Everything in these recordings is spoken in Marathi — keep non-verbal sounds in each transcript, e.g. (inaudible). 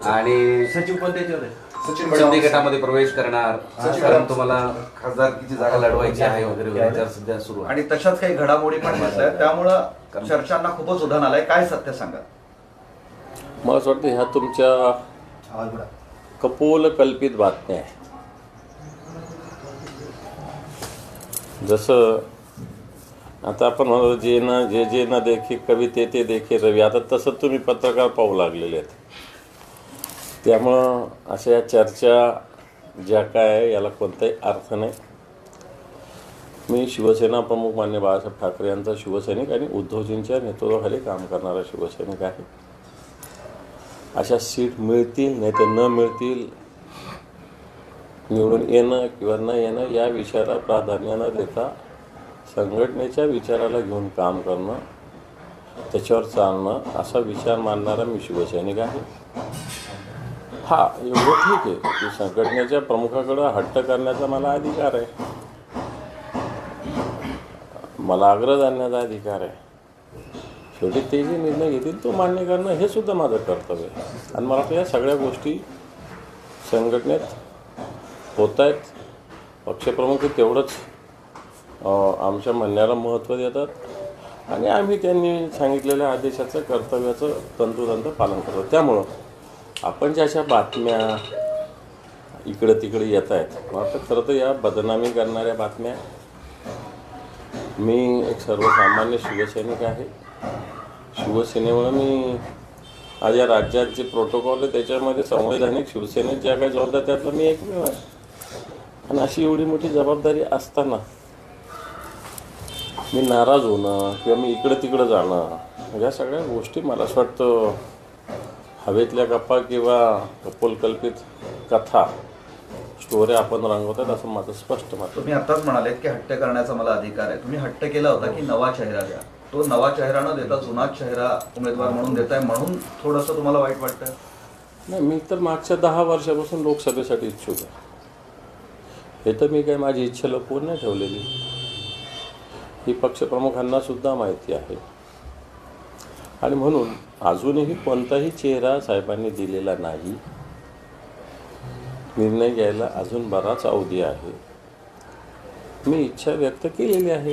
आणि सचिव पण त्याच्यावर सचिन शिंदे गटामध्ये प्रवेश करणार. सचिन कारण तुम्हाला खासदारकीची जागा लढवायची आहे वगैरे वगैरे विचार सध्या सुरू आहे. आणि तशाच काही घडामोडी पण घेतल्या त्यामुळं चर्चांना खूपच उधाण आलंय. काय सत्य सांगा मला असं वाटतं ह्या तुमच्या आवाज बडा. कपोल कल्पित बातम्या आहे जसं आता आपण म्हणतो जे ना जे जे ना देखे कवी ते ते देखे रवी. आता तसं तुम्ही पत्रकार पाहू लागलेले आहेत. त्यामुळं अशा या चर्चा ज्या काय आहे याला कोणताही अर्थ नाही. मी शिवसेना प्रमुख मान्य बाळासाहेब ठाकरे यांचा शिवसैनिक आणि उद्धवजींच्या नेतृत्वाखाली काम करणारा शिवसैनिक आहे. अशा सीट मिळतील नाही तर न मिळतील निवडून येणं किंवा न येणं या विचाराला प्राधान्य न देता संघटनेच्या विचाराला घेऊन काम करणं त्याच्यावर चालणं असा विचार मानणारा मी शिवसैनिक आहे. हा एवढं ठीक आहे. की संघटनेच्या प्रमुखाकडं हट्ट करण्याचा मला अधिकार आहे. मला आग्रह जाणण्याचा अधिकार आहे. शेवटी ते जे निर्णय घेतील तो मान्य करणं हे सुद्धा माझं कर्तव्य आहे. आणि मला वाटतं या सगळ्या गोष्टी संघटनेत होत आहेत. पक्षप्रमुख तेवढंच आमच्या म्हणण्याला महत्त्व देतात. आणि आम्ही त्यांनी सांगितलेल्या आदेशाचं कर्तव्याचं तंतोतंत पालन करतो. त्यामुळं आपण ज्या अशा बातम्या इकडं तिकडे येत आहेत मला वाटतं खरं तर या बदनामी करणाऱ्या बातम्या मी एक सर्वसामान्य शिवसैनिक आहे. शिवसेनेमुळे मी आज या राज्यात जे प्रोटोकॉल आहे त्याच्यामध्ये संवैधानिक शिवसेनेत ज्या काही जबाबदार त्यातला मी एकमेव आहे. आणि अशी एवढी मोठी जबाबदारी असताना मी नाराज होणं किंवा मी इकडं तिकडं जाणं ह्या सगळ्या गोष्टी मला असं वाटतं हवेतल्या गप्पा किंवा कपोलकल्पित कथा स्टोऱ्या आपण रंगवतात असं माझं स्पष्ट मत आहे. तुम्ही आताच म्हणाले की हट्ट करण्याचा मला अधिकार आहे. तुम्ही हट्ट केला होता की नवा चेहरा द्या. तो नवा चेहरा न देता जुना चेहरा उमेदवार म्हणून देताय म्हणून थोडस तुम्हाला वाईट वाटतं? नाही मी तर मागच्या दहा वर्षापासून लोकसभेसाठी इच्छुक आहे. हे तर मी काय माझी इच्छा लपवून नाही. ठेवलेली ही पक्षप्रमुखांना सुद्धा माहिती आहे. आणि म्हणून अजूनही कोणताही चेहरा साहेबांनी दिलेला नाही. निर्णय घ्यायला अजून बराच अवधी आहे. मी इच्छा व्यक्त केलेली आहे.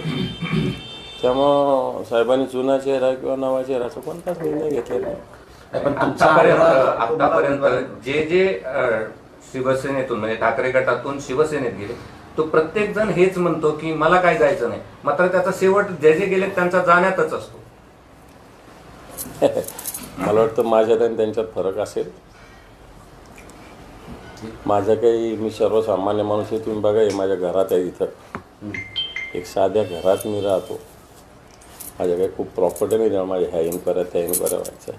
त्यामुळं साहेबांनी जुना चेहरा किंवा नवा चेहराचा कोणताच निर्णय घेतलेला नाही. पण आतापर्यंत जे जे शिवसेनेतून म्हणजे ठाकरे गटातून शिवसेनेत गेले तो प्रत्येक जण हेच म्हणतो की मला काय जायचं नाही. मात्र त्याचा शेवट जे जे गेले त्यांचा जाण्यातच असतो. मला वाटतं माझ्यात आणि त्यांच्यात फरक असेल. माझं काही मी सर्वसामान्य माणूस आहे तुम्ही बघा हे माझ्या घरात आहे इथं. एक साध्या घरात मी राहतो. माझ्या काही खूप प्रॉपर्टी नाही जेव्हा माझ्या ह्या इन्क्वायऱ्या त्या इन्क्वायऱ्या व्हायच्या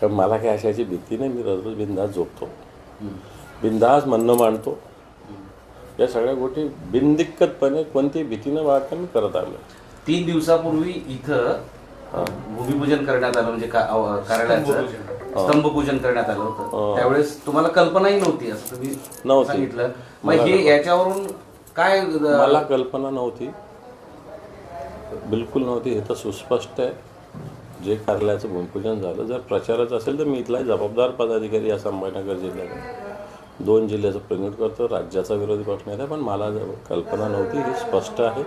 तर मला काही अशाची भीती नाही मी रोज बिंदास झोपतो. बिंदास म्हणणं मांडतो. या सगळ्या गोष्टी बिनदिक्कतपणे कोणतीही भीतीनं वाटतं मी करत आलो तीन दिवसापूर्वी इथं भूमिपूजन करण्यात आलं म्हणजे कार्यालयाचं स्तंभपूजन. करण्यात आलं होतं. त्यावेळेस तुम्हाला कल्पनाही नव्हती असं तुम्ही नव्हती. सांगितलं. मग हे याच्यावरून काय मला कल्पना नव्हती. बिलकुल नव्हती. हे तर सुस्पष्ट आहे. जे कार्यालयाचं भूमिपूजन झालं जर प्रचाराचं असेल तर मी इथला जबाबदार पदाधिकारी या संभाजीनगर जिल्ह्यात दोन जिल्ह्याचं प्रतिनिधित्व करतो राज्याचा विरोधी पक्ष नेता पण मला जर कल्पना नव्हती ही स्पष्ट आहे.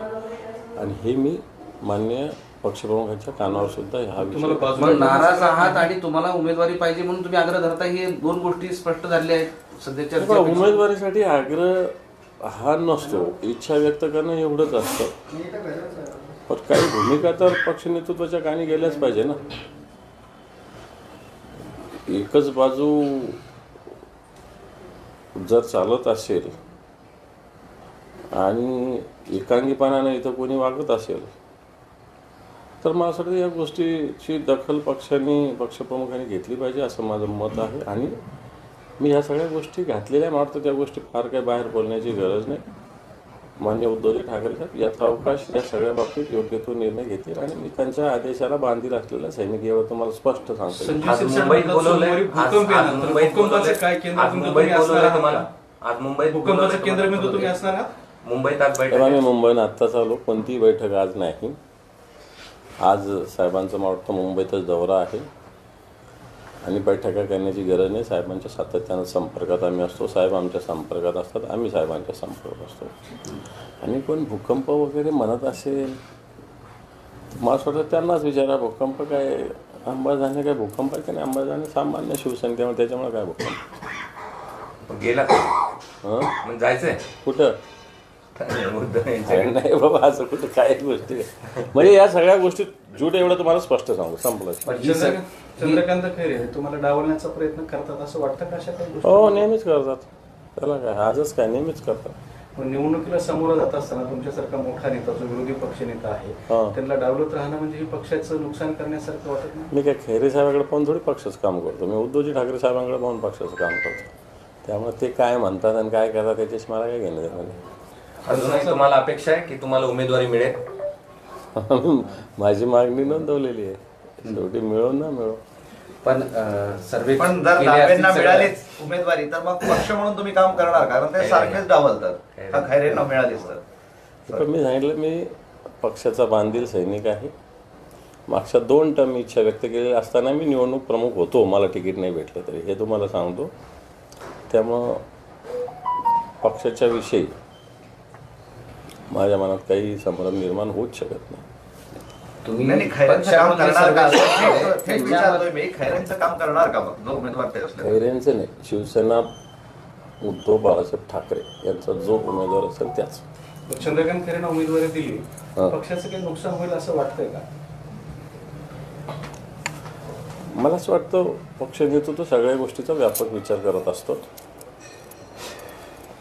आणि हे मी मान्य पक्षप्रमुखांच्या कानावर सुद्धा हा विषय मग नाराज आहात आणि तुम्हाला उमेदवारी पाहिजे म्हणून तुम्ही आग्रह धरता हे दोन गोष्टी स्पष्ट झालेल्या आहेत सध्याच्या उमेदवारीसाठी आग्रह हा नसतो. इच्छा व्यक्त करणं एवढंच असतं. पण काही भूमिका तर पक्ष नेतृत्वाच्या कानी गेल्याच पाहिजे ना. एकच बाजू जर चालत असेल आणि एकांगीपणाने इथं कोणी वागत असेल तर मला असं वाटतं या गोष्टीची दखल पक्षांनी पक्षप्रमुखांनी घेतली पाहिजे असं माझं मत आहे. आणि मी ह्या सगळ्या गोष्टी घातलेल्या मला वाटतं त्या गोष्टी फार काही बाहेर बोलण्याची गरज नाही. मान्य उद्धवजी ठाकरे साहेब यथावकाश या सगळ्या बाबतीत योग्य तो निर्णय घेतील आणि मी त्यांच्या आदेशाला बांधील असलेला सैनिक यावर तुम्हाला स्पष्ट सांगतो. आज मुंबईत आज मुंबईत आत्ताच आलो. कोणतीही बैठक आज नाही. आज साहेबांचा मला वाटतं मुंबईतच दौरा आहे. आणि बैठका करण्याची गरज नाही. साहेबांच्या सातत्यानं संपर्कात आम्ही असतो. साहेब आमच्या संपर्कात असतात. आम्ही साहेबांच्या संपर्कात असतो. आणि कोण भूकंप वगैरे म्हणत असेल मला असं वाटतं त्यांनाच विचारा भूकंप काय अंबाजाने काय भूकंप आहे की नाही? अंबाजाने सामान्य शिवसैनिक त्यामुळे त्याच्यामुळे काय भूकंप? गेला? हं? जायचंय? कुठं? नाही बाबा असं कुठं काय गोष्टी आहे. म्हणजे या सगळ्या गोष्टी जूट एवढं तुम्हाला स्पष्ट सांगू संपलं. चंद्रकांत खैरे तुम्हाला डावलण्याचा प्रयत्न करतात असं वाटतं का अशा काही गोष्टी? हो नेहमीच करतात. त्याला काय आजच काय नेहमीच करतात. निवडणुकीला समोर जात असताना तुमच्यासारखा मोठा नेता जो विरोधी पक्षनेता आहे हा. त्यांना डावलत राहणं म्हणजे हे पक्षाचं नुकसान करण्यासारखं वाटत नाही? मी काय खैरे साहेबांकडे पाहून थोडी पक्षाचं काम करतो. मी उद्धवजी ठाकरे साहेबांकडे पाहून पक्षाचं काम करतो. त्यामुळे ते काय म्हणतात आणि काय करतात त्याच्याशी मला काय घेणं नाही. अजूनही तुम्हाला अपेक्षा आहे की तुम्हाला उमेदवारी मिळेल? (laughs) माझी मागणी नोंदवलेली आहे. शेवटी मिळो ना मिळो. पण सर्वे पण जर डाव्यांना मिळालीच उमेदवारी तर मग पक्ष म्हणून तुम्ही काम करणार कारण ते सारखेच डावलतात. का खैरेंना मिळालीच तर? पण मी सांगितलं मी पक्षाचा बांधील सैनिक आहे. मागच्या दोन टर्म मी इच्छा व्यक्त केलेली असताना मी निवडणूक प्रमुख होतो. मला तिकीट नाही भेटलं तरी. हे तुम्हाला सांगतो. त्यामुळं पक्षाच्या विषयी माझ्या मनात काही संभ्रम निर्माण होऊच शकत नाही. तुम्ही नाही, नाही, खैरेंचं काम पक्षामध्ये करणार का? सर्वे- थेट- थेट त्यांच्या- विचारतोय मी. खैरेंचं काम करणार का? मग जो उमेदवार ते असले खैरेंचं नाही शिवसेना उद्धव बाळासाहेब ठाकरे यांचा जो उमेदवार असेल त्याच. चंद्रकांत खैरेंना उमेदवारी दिली. हा. पक्षाचं काही नुकसान होईल असं वाटतंय का? मला असं वाटतं पक्ष नेतृत्व सगळ्या गोष्टीचा व्यापक विचार करत असतो.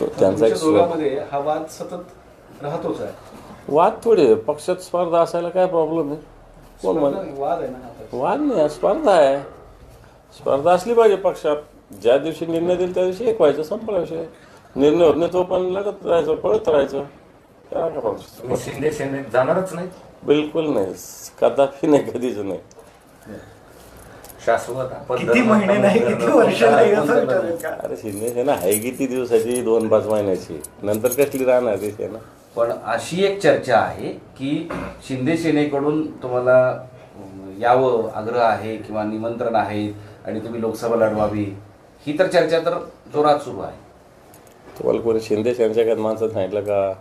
त्यांचा एक दोघांमध्ये हा वाद सतत राहतोच आहे. वाद थोडे आहे. पक्षात स्पर्धा असायला काय प्रॉब्लेम आहे? कोण म्हण वाद आहे ना हा तर. वाद नाही स्पर्धा आहे. स्पर्धा असली पाहिजे पक्षात. ज्या दिवशी निर्णय दिला त्या दिवशी एक व्हायचं संपला विषय. निर्णय होत नाही तो पण लढत राहायचं पळत राहायचं. काय का problem? तुम्ही शिंदे सेनेत जाणारच नाही बिलकुल नाही. कदापि नाही कधीच नाही. शाश्वत आपण किती धर्म महिने नाही करणं किती वर्ष नाही आपण असं विचारेल का? अरे शिंदे सेना आहे किती दिवसाची? दोन पाच महिन्याची. नंतर कसली राहणार ती सेना? पण अशी एक चर्चा आहे की शिंदे सेनेकडून तुम्हाला अं, यावं आग्रह आहे किंवा निमंत्रण आहे आणि तुम्ही लोकसभा लढवावी ही तर चर्चा तर जोरात सुरू आहे. तुम्हाला कोणी शिंदे सेनेच्या काय माणसं सांगितलं का?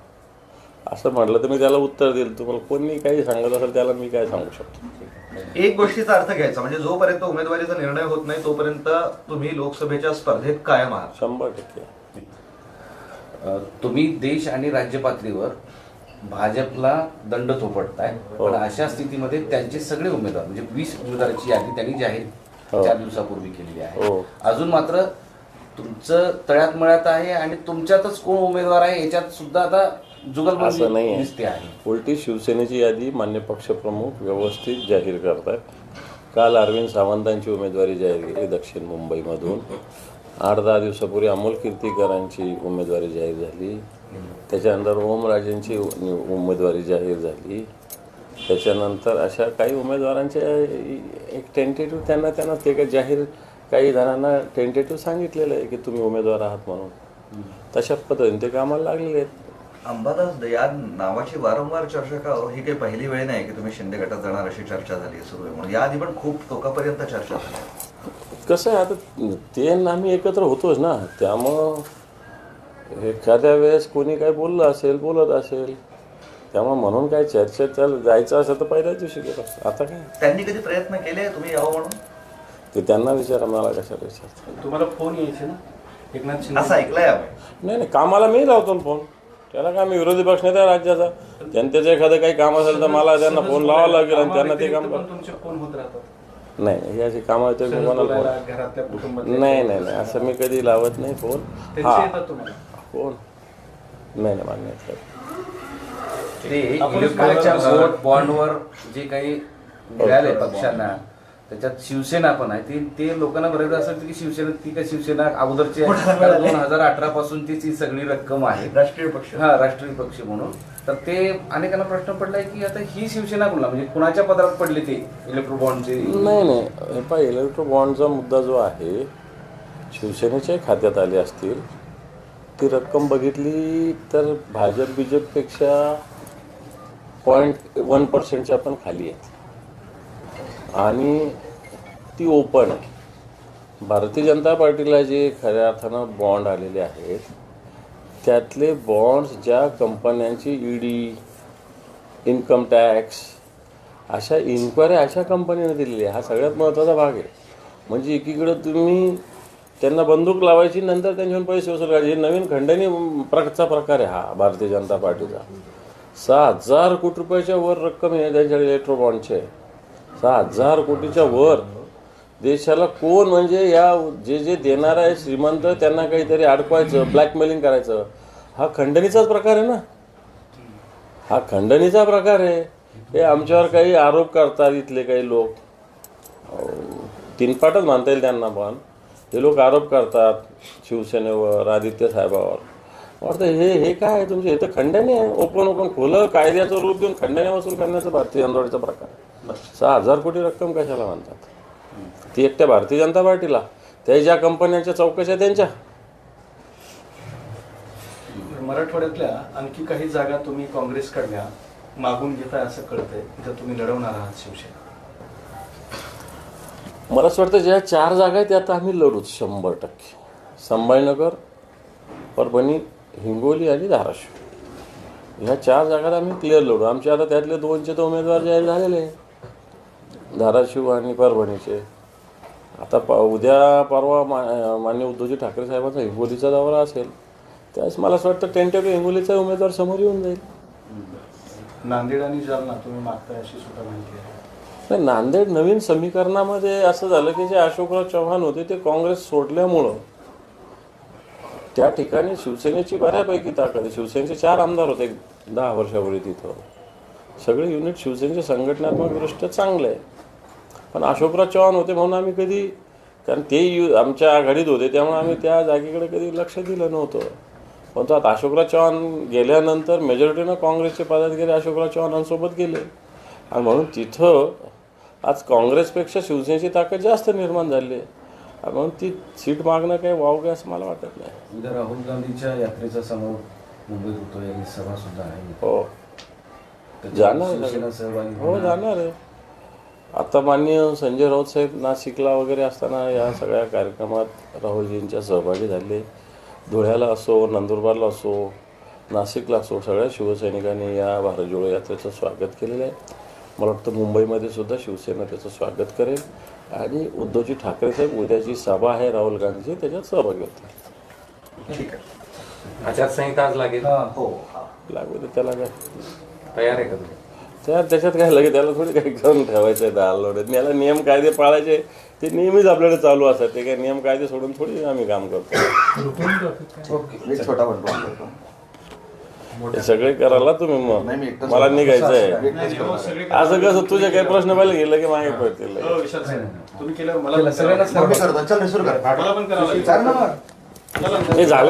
असं म्हटलं तर मी त्याला उत्तर देईल. तुम्हाला कोणी काही सांगत असेल त्याला मी काय सांगू शकतो? एक गोष्टीचा अर्थ घ्यायचा म्हणजे जोपर्यंत उमेदवारीचा निर्णय होत नाही तोपर्यंत तुम्ही लोकसभेच्या स्पर्धेत कायम आहात शंभर टक्के तुम्ही देश आणि राज्य पातळीवर भाजपला दंड थोपटताय हो. पण अशा स्थितीमध्ये त्यांचे सगळे उमेदवार म्हणजे वीस उमेदवारांची यादी त्यांनी जाहीर हो. चार दिवसापूर्वी केलेली आहे हो. अजून मात्र तुमचं तळ्यात मळ्यात आहे आणि तुमच्यातच कोण उमेदवार आहे याच्यात सुद्धा आता असं नाही आहे. उलटी शिवसेनेची यादी मान्य पक्षप्रमुख व्यवस्थित जाहीर करतात. काल अरविंद सावंतांची उमेदवारी जाहीर केली दक्षिण मुंबईमधून. आठ दहा दिवसापूर्वी अमोल कीर्तीकरांची उमेदवारी जाहीर झाली. त्याच्यानंतर ओमराजेंची उमेदवारी जाहीर झाली. त्याच्यानंतर अशा काही उमेदवारांचे एक टेंटेटिव्ह त्यांना त्यांना ते काय जाहीर काही जणांना टेंटेटिव्ह सांगितलेलं आहे की तुम्ही उमेदवार आहात म्हणून. तशा पद्धतीने ते कामाला लागलेले आहेत. अंबादास या नावाची वारंवार चर्चा का हो? ही काही पहिली वेळ नाही की तुम्ही शिंदे गटात जाणार अशी चर्चा झाली सुरू आहे म्हणून. याआधी पण खूप टोकापर्यंत चर्चा झाली. कसं आहे आता ते आम्ही एकत्र होतोच ना. त्यामुळं एखाद्या वेळेस कोणी काय बोललं असेल बोलत असेल. त्यामुळे म्हणून काय चर्चेत त्याला जायचं असेल तर पहिल्याच दिवशी गेलो. आता काय? त्यांनी कधी प्रयत्न केले तुम्ही यावं म्हणून? ते त्यांना विचारा मला कशाला विचारतात तुम्हाला फोन यायचे ना? एकनाथ असं ऐकलंय नाही नाही कामाला मी लावतो ना फोन. त्याला काय मी विरोधी पक्ष नाही त्या राज्याचा? त्यांनी त्याचं एखादं काही काम असेल तर मला त्यांना फोन लावावं लागेल आणि त्यांना ते काम कामाव्यतिरिक्त कर. पण तुमचे फोन होत राहतात. नाही नाही याची कामं येते कोणाला बोलायला, फोन घरातल्या कुटुंबात नाही नाही नाही असं मी कधी लावत नाही फोन. हा. येतात तुम्हाला. फोन. नाही नाही मान्य आहे. ते काय- वोट बॉन्डवर जे काही मिळाले पक्षांना त्याच्यात शिवसेना पण आहे. ती ते लोकांना बरेच असं की शिवसेना ती काय शिवसेना अगोदरची आहे. दोन हजार अठरा पासून ती सगळी रक्कम आहे. राष्ट्रीय पक्ष. हा राष्ट्रीय पक्ष म्हणून. तर ते अनेकांना प्रश्न पडलाय की आता ही शिवसेना कुणाला म्हणजे कुणाच्या पदरात पडले ते इलेक्ट्रो बॉन्डचे नाही नाही. हे पहा इलेक्ट्रो बॉन्डचा मुद्दा जो आहे शिवसेनेच्या खात्यात आले असतील ती रक्कम बघितली तर भाजप बीजेपपेक्षा पॉईंट वन पर्सेंटच्या पण खाली आहे आणि ती ओपन. आहे भारतीय जनता पार्टीला जे खऱ्या अर्थानं बॉन्ड आलेले आहेत त्यातले बॉन्ड्स ज्या कंपन्यांची ईडी इन्कम टॅक्स अशा इन्क्वायरी अशा कंपनीने दिलेली आहे. हा सगळ्यात महत्त्वाचा भाग आहे. म्हणजे एकीकडं तुम्ही त्यांना बंदूक लावायची नंतर त्यांच्यावर पैसे वसूल करायचे. हे नवीन खंडणी प्रकारचा प्रकार आहे हा भारतीय जनता पार्टीचा. सहा हजार कोटी रुपयाच्या वर रक्कम आहे त्यांच्याकडे इलेक्ट्रो बॉन्डचे आता हजार कोटीच्या वर देशाला कोण म्हणजे या जे जे देणार आहे श्रीमंत त्यांना काहीतरी अडकवायचं ब्लॅकमेलिंग करायचं. हा खंडणीचाच प्रकार आहे ना? हा खंडणीचा प्रकार आहे. हे आमच्यावर काही आरोप करतात इथले काही लोक. तीनपाटच मानता येईल त्यांना पण. हे लोक आरोप करतात शिवसेनेवर आदित्य साहेबावर. वाटतं हे हे काय आहे तुमचे? हे तर खंडणी आहे. ओपन ओपन खुलं कायद्याचं रूप देऊन खंडणी वसूल करण्याचा भारतीय आंदोलनाचा प्रकार आहे. सहा हजार कोटी रक्कम कशाला म्हणतात ती एकट्या भारतीय जनता पार्टीला. त्या ज्या कंपन्यांच्या चौकशा आहेत त्यांच्या. मराठवाड्यातल्या आणखी काही जागा तुम्ही काँग्रेसकडल्या मागून घेताय असं कळतंय. जर तुम्ही लढवणार आहात शिवसेना. मला असं वाटतं ज्या चार जागा आहेत त्या आता आम्ही लढूच शंभर टक्के. संभाजीनगर परभणी हिंगोली आणि धाराशिव. ह्या चार जागात आम्ही क्लिअर लढू. आमचे आता त्यातले दोनचे तर उमेदवार जाहीर झालेले आहे धाराशिव आणि परभणीचे. आता प उद्या परवा मा मान्य उद्धवजी ठाकरे साहेबांचा हिंगोलीचा दौरा असेल त्यावेळेस मला असं वाटतं टेंटेटिव्ह हिंगोलीचा उमेदवार समोर येऊन जाईल. नांदेड आणि जालना तुम्ही मागताय अशी सुद्धा माहिती आहे. नाही नांदेड नवीन समीकरणामध्ये असं झालं की जे अशोकराव चव्हाण होते ते काँग्रेस सोडल्यामुळं त्या ठिकाणी शिवसेनेची बऱ्यापैकी ताकद आहे. शिवसेनेचे चार आमदार होते दहा वर्षापूर्वी तिथं. सगळे युनिट शिवसेनेचे संघटनात्मकदृष्ट्या चांगले आहे. पण अशोकराव चव्हाण होते म्हणून आम्ही कधी कारण ते यु आमच्या आघाडीत होते त्यामुळे आम्ही त्या जागेकडे कधी लक्ष दिलं नव्हतं. पण तो आता अशोकराव चव्हाण गेल्यानंतर मेजॉरिटीनं काँग्रेसचे पदाधिकारी अशोकराव चव्हाणांसोबत गेले. आणि म्हणून तिथं आज काँग्रेसपेक्षा शिवसेनेची ताकद जास्त निर्माण झाली आहे. आणि म्हणून ती सीट मागणं काही वावगे असं मला वाटत नाही. उद्या राहुल गांधीच्या यात्रेचा समोर मुंबईत होतो सभा सुद्धा आहे. हो. जाणार हो. जाणार आहे. आता माननीय संजय राऊत साहेब नाशिकला वगैरे असताना या सगळ्या कार्यक्रमात राहुलजींच्या सहभागी झाले. धुळ्याला असो नंदुरबारला असो नाशिकला असो सगळ्या शिवसैनिकांनी या भारत जोडो यात्रेचं स्वागत केलेलं आहे. मला वाटतं मुंबईमध्ये सुद्धा शिवसेना त्याचं स्वागत करेल. आणि उद्धवजी ठाकरे साहेब उद्याची सभा आहे राहुल गांधीची त्याच्यात सहभागी होतील. ठीक आहे. आचारसंहिता आज लागेल? हा. लागू दे त्याला काय तयार आहे का तुम्ही? त्या त्याच्यात काय लगेच त्याला थोडी काही करून ठेवायचं आहे दहा लोडत याला नियम कायदे पाळायचे ते नेहमीच आपल्याकडे चालू असतात. ते काय नियम कायदे सोडून थोडी आम्ही काम करतो. छोटा करतो हे सगळे करायला तुम्ही मग. मला. निघायचं आहे असं कसं तुझे काही प्रश्न पाहिले गेलं की मागे पडतील हो, हे झालं.